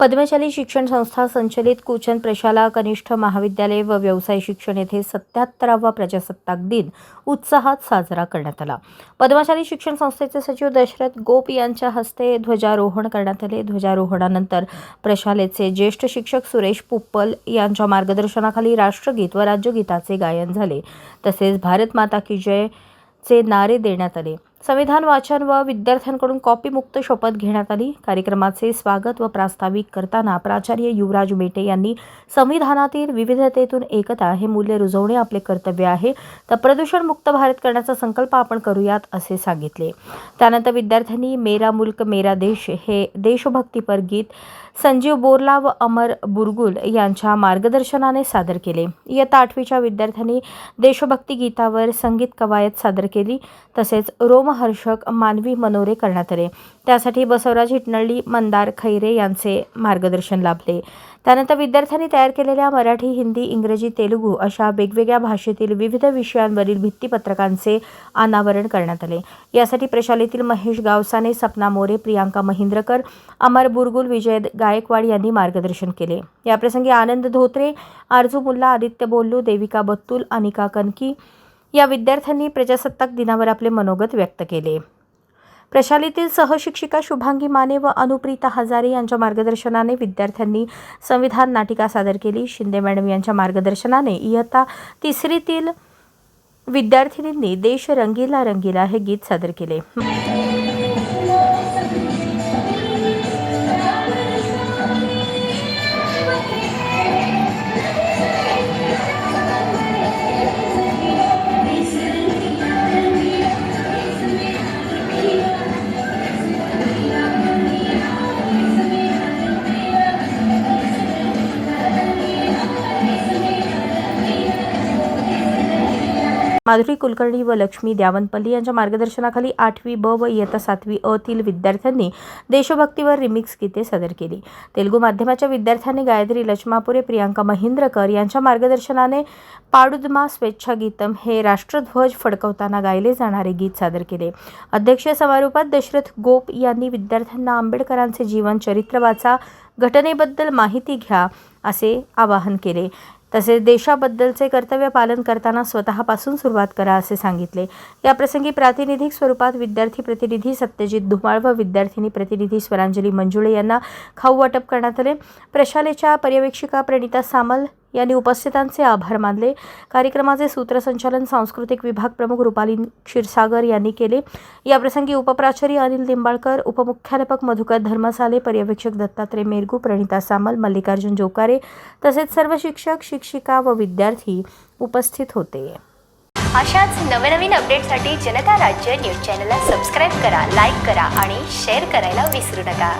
पद्मशाली शिक्षण संस्था संचलित कुचन प्रशाला कनिष्ठ महाविद्यालय व व्यवसाय शिक्षण येथे सत्याहत्तरावा प्रजासत्ताक दिन उत्साहात साजरा करण्यात आला. पद्मशाली शिक्षण संस्थेचे सचिव दशरथ गोप यांच्या हस्ते ध्वजारोहण करण्यात आले. ध्वजारोहणानंतर प्रशालेचे ज्येष्ठ शिक्षक सुरेश पुप्पल यांच्या मार्गदर्शनाखाली राष्ट्रगीत व राज्यगीताचे गायन झाले. तसेच भारत माता की जय चे नारे देण्यात आले. संविधान वाचन व विद्यार्थ्यांकडून कॉपीमुक्त शपथ घेण्यात आली. कार्यक्रमाचे स्वागत व प्रास्ताविक करताना प्राचार्य युवराज मेटे यांनी संविधानातील विविधतेतून एकता हे मूल्य रुजवणे आपले कर्तव्य आहे. तर प्रदूषणमुक्त भारत करण्याचा संकल्प आपण करूयात असे सांगितले. त्यानंतर विद्यार्थ्यांनी मेरा मुल्क मेरा देश हे देशभक्तीपर गीत संजीव बोरला व अमर बुरगुल यांच्या मार्गदर्शनाने सादर केले. इयत्ता आठवीच्या विद्यार्थ्यांनी देशभक्ती गीतावर संगीत कवायत सादर केली. तसेच रोम रोमहर्षक मानवी मनोरे करण्यात आले. त्यासाठी बसवराज हिटनळी मंदार खैरे यांचे मार्गदर्शन लाभले. त्यानंतर विद्यार्थ्यांनी तयार केलेल्या मराठी हिंदी इंग्रजी तेलुगू अशा वेगवेगळ्या भाषेतील विविध विषयांवरील भित्तीपत्रकांचे अनावरण करण्यात आले. यासाठी प्रशालेतील महेश गावसाने सपना मोरे प्रियांका महिंद्रकर अमर बुरगुल विजय गायकवाड यांनी मार्गदर्शन केले. याप्रसंगी आनंद धोत्रे आरजू मुल्ला आदित्य बोल्लू देविका बत्तूल अनिका कनकी या विद्यार्थ्यांनी प्रजासत्ताक दिनावर आपले मनोगत व्यक्त केले. प्रशालेतील सहशिक्षिका शुभांगी माने व अनुप्रिता हजारे यांच्या मार्गदर्शनाने विद्यार्थ्यांनी संविधान नाटिका सादर केली. शिंदे मॅडम यांच्या मार्गदर्शनाने इयत्ता तिसरीतील विद्यार्थिनींनी देश रंगीला रंगीला हे गीत सादर केले. माधुरी कुलकर्णी व लक्ष्मी द्यावनपल्ली यांच्या मार्गदर्शनाखाली आठवी ब व इयत्ता सातवी अतील विद्यार्थ्यांनी देशभक्तीवर रिमिक्स गीते सादर केली. तेलुगू माध्यमाच्या विद्यार्थ्यांनी गायत्री लक्ष्मापुरे प्रियांका महिंद्रकर यांच्या मार्गदर्शनाने पाडुदमा स्वेच्छा गीतम हे राष्ट्रध्वज फडकवताना गायले जाणारे गीत सादर केले. अध्यक्षीय समारोपात दशरथ गोप यांनी विद्यार्थ्यांना आंबेडकरांचे जीवन चरित्र वाचा घटनेबद्दल माहिती घ्या असे आवाहन केले. तसेच देशाबद्दलचे कर्तव्य पालन करताना स्वतःपासून सुरुवात करा असे सांगितले. याप्रसंगी प्रातिनिधिक स्वरूपात विद्यार्थी प्रतिनिधी सत्यजित धुमाळ व विद्यार्थिनी प्रतिनिधी स्वरांजली मंजुळे यांना खाऊ वाटप करण्यात आले. प्रशालेच्या पर्यवेक्षिका प्रणिता सामल यांनी उपस्थितांचे आभार मानले. कार्यक्रमाचे सूत्रसंचालन सांस्कृतिक विभाग प्रमुख रुपाली क्षीरसागर यांनी केले. याप्रसंगी उपप्राचार्य अनिल निंबाळकर उपमुख्याध्यापक मधुकर धर्मसाले पर्यवेक्षक दत्तात्रय मेरगू प्रणिता सामल मल्लिकार्जुन जोकारे तसेच सर्व शिक्षक शिक्षिका व विद्यार्थी उपस्थित होते. अशाच नवनवीन अपडेटसाठी जनता राज्य न्यूज चॅनलला सबस्क्राईब करा लाईक करा आणि शेअर करायला विसरू नका.